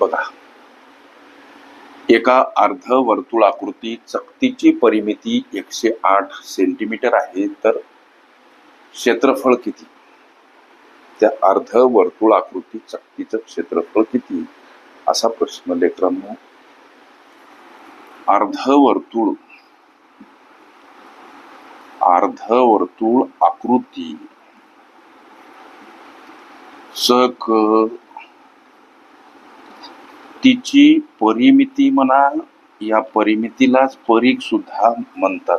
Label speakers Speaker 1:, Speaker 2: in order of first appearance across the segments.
Speaker 1: बघा. एका अर्ध वर्तुळाकृती चकतीची परिमिती एकशे आठ सेंटीमीटर आहे तर क्षेत्रफळ किती? त्या अर्ध वर्तुळाकृती चकतीचं क्षेत्रफळ किती? असा प्रश्न लेकरांनो. अर्ध वर्तुळ. अर्ध वर्तुळ आकृती. चक तिची परिमिती म्हणा या परिमितीलाच परीक सुद्धा म्हणतात.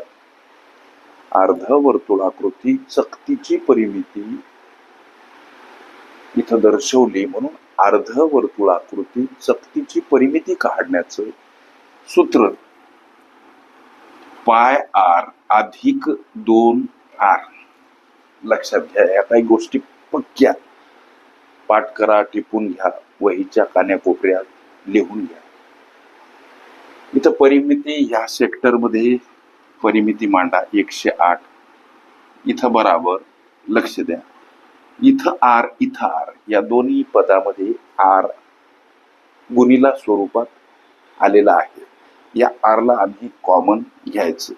Speaker 1: अर्ध वर्तुळाकृती चकतीची परिमिती इथं दर्शवली म्हणून अर्ध वर्तुळाकृती चकतीची परिमिती काढण्याचं सूत्र. पाय आर अधिक दोन आर. लक्षात घ्या या काही गोष्टी पक्क्या. पाठ करा टिपून घ्या वहीच्या कान्याकोपऱ्यात. लिहून घ्या. इथं परिमिती ह्या सेक्टरमध्ये परिमिती मांडा एकशे आठ. इथं बराबर लक्ष द्या. इथं आर इथं आर. या दोन्ही पदामध्ये आर गुणीला स्वरूपात आलेला आहे. या आरला आम्ही कॉमन घ्यायचं.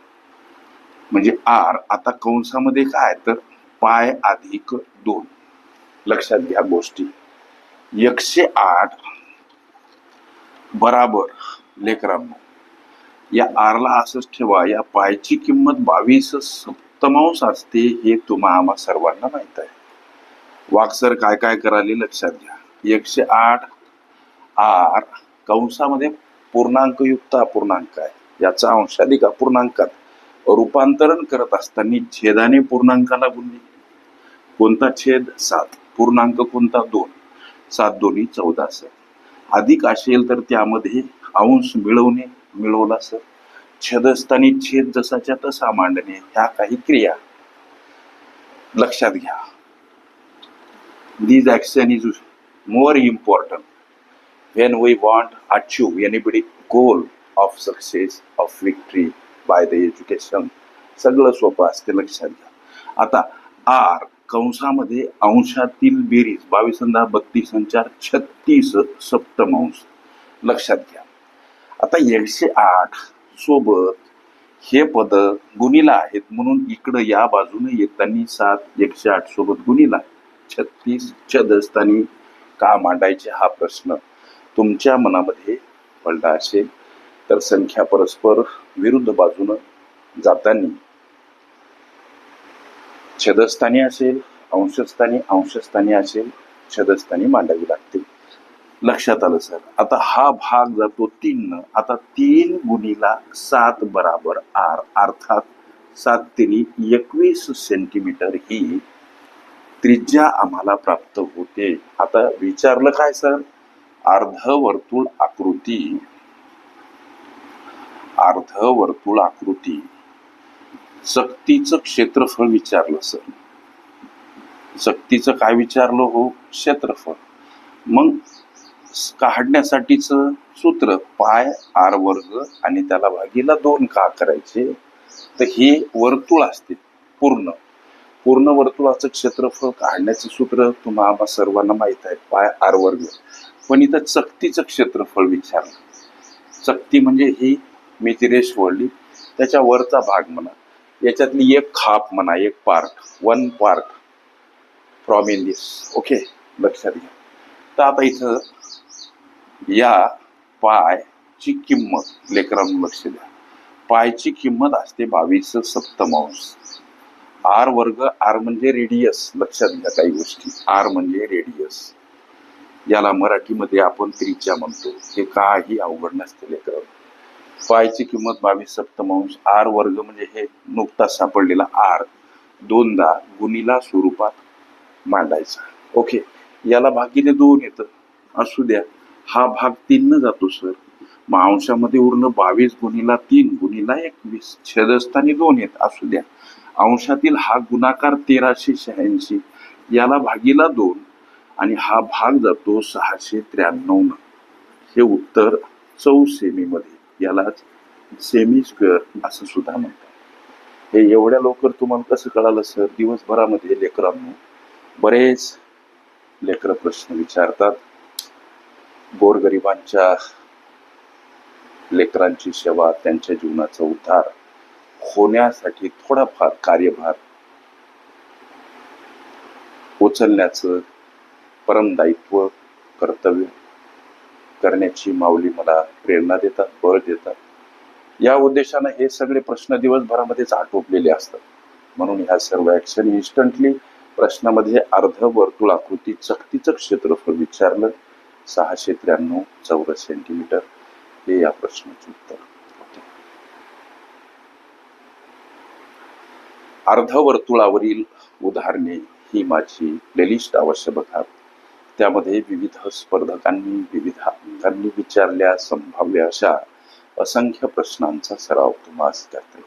Speaker 1: म्हणजे आर आता कंसामध्ये काय? तर पाय अधिक दोन. लक्षात घ्या गोष्टी. एकशे आठ बराबर. लेकरांनो या आरला असंच ठेवा. या पायची किंमत बावीस सप्तमांश असते हे तुम्हा आम्हा सर्वांना माहीत आहे. वाक्सर काय काय कराले लक्षात घ्या. एकशे आठ आर कंसामध्ये पूर्णांकयुक्त अपूर्णांक आहे. याचा अंशाधिक अपूर्णांकात रूपांतरण करत असताना छेदाने पूर्णांकाला गुणले. कोणता छेद? सात. पूर्णांक कोणता? दोन. सात दोन्ही चौदा असेल अधिक असेल तर त्यामध्ये अंश मिळवणे मिळवला सर. छेदस्थानी छेद जसाच्या तसा मांडणे ह्या काही क्रिया. लक्षात घ्या. These action is more important when we want achieve anybody goal of success of victory by the education सगळं सोपं असते लक्षात घ्या. आता आर कंसामध्ये अंशातील बेरीज बावीस दहा बत्तीस संचार छत्तीस सप्तमांश लक्षात घ्या. आता एकशे आठ सोबत हे पद गुणिला आहेत म्हणून इकडं या बाजूने येताना सात एकशे आठ सोबत गुणिला. छत्तीस छदस्थानी का मांडायचे हा प्रश्न तुमच्या मनामध्ये पडला असेल तर संख्या परस्पर विरुद्ध बाजूनं जाताना छदस्थानी असेल अंशस्थानी अंशस्थानी असेल छदस्थानी मांडावी लागते. लक्षात आलं सर. आता हा भाग जातो तीन आता तीन गुणीला सात बराबर आर. अर्थात सात तिनी एकवीस सेंटीमीटर ही त्रिज्या आम्हाला प्राप्त होते. आता विचारलं काय सर? अर्ध वर्तुळ आकृती. अर्ध वर्तुळ आकृती. सक्तीचं क्षेत्रफळ विचारलं सर. सक्तीचं काय विचारलं हो? क्षेत्रफळ. मग काढण्यासाठीचं सूत्र पाय आर वर्ग आणि त्याला भागीला दोन का करायचे? तर हे वर्तुळ असते पूर्ण. पूर्ण वर्तुळाचं क्षेत्रफळ काढण्याचं सूत्र तुम्हा आम्हा सर्वांना माहीत आहे पाय आर वर्ग. पण इथं चकतीचं क्षेत्रफळ विचारलं. चकती म्हणजे ही मी ती रेष वळली. त्याच्या वरचा भाग म्हणा याच्यातली एक खाप म्हणा एक part one part from in this okay लक्षात घ्या. तर आता इथं या पायची किंमत लेकरांना लक्ष द्या. पायची किंमत असते बावीस सप्तमांश आर वर्ग आर म्हणजे रेडियस लक्षात घ्या काही गोष्टी. आर म्हणजे रेडियस याला मराठीमध्ये आपण त्रिज्या म्हणतो. हे काही अवघड नसते लेकर पायची किंमत बावीस सप्तमांश आर वर्ग म्हणजे हे नुकताच सापडलेला आर. दोनदा गुणीला स्वरूपात मांडायचा. ओके याला भागीने दोन येतं. असू द्या. हा भाग तीननं जातो सर. मग अंशामध्ये उरलं बावीस गुणीला तीन गुणीला एकवीस. छेदस्थानी दोन येत असू द्या. अंशातील हा गुणाकार तेराशे शहाऐंशी. याला भागीला दोन आणि हा भाग जातो सहाशे त्र्याण्णव हे उत्तर चौ सेमीमध्ये यालाच सेमी स्क्वेअर असं सुद्धा म्हणतात. हे एवढ्या लवकर तुम्हाला कसं कळालं सर दिवसभरामध्ये लेकरांना बरेच लेकरं प्रश्न विचारतात. गोरगरिबांच्या लेकरांची सेवा त्यांच्या जीवनाचा उद्धार होण्यासाठी थोडाफार कार्यभार उचलण्याचं परमदायित्व कर्तव्य करण्याची माऊली मला प्रेरणा देतात बळ देतात. या उद्देशानं हे सगळे प्रश्न दिवसभरामध्येच आटोपलेले असतात. म्हणून ह्या सर्व ऍक्शन इन्स्टंटली प्रश्नामध्ये अर्ध वर्तुळ आकृती चकतीचं क्षेत्रफळ विचारलं. सहाशे त्र्याण्णव चौरस सेंटीमीटर हे या प्रश्नाचे उत्तर होते. अर्धवर्तुळावरील उदाहरणे ही माझी प्लेलिस्ट अवश्य बघा. त्यामध्ये विविध स्पर्धकांनी विविध त्यांनी विचारल्या संभाव्य अशा असंख्य प्रश्नांचा सराव तुम्हाला करता.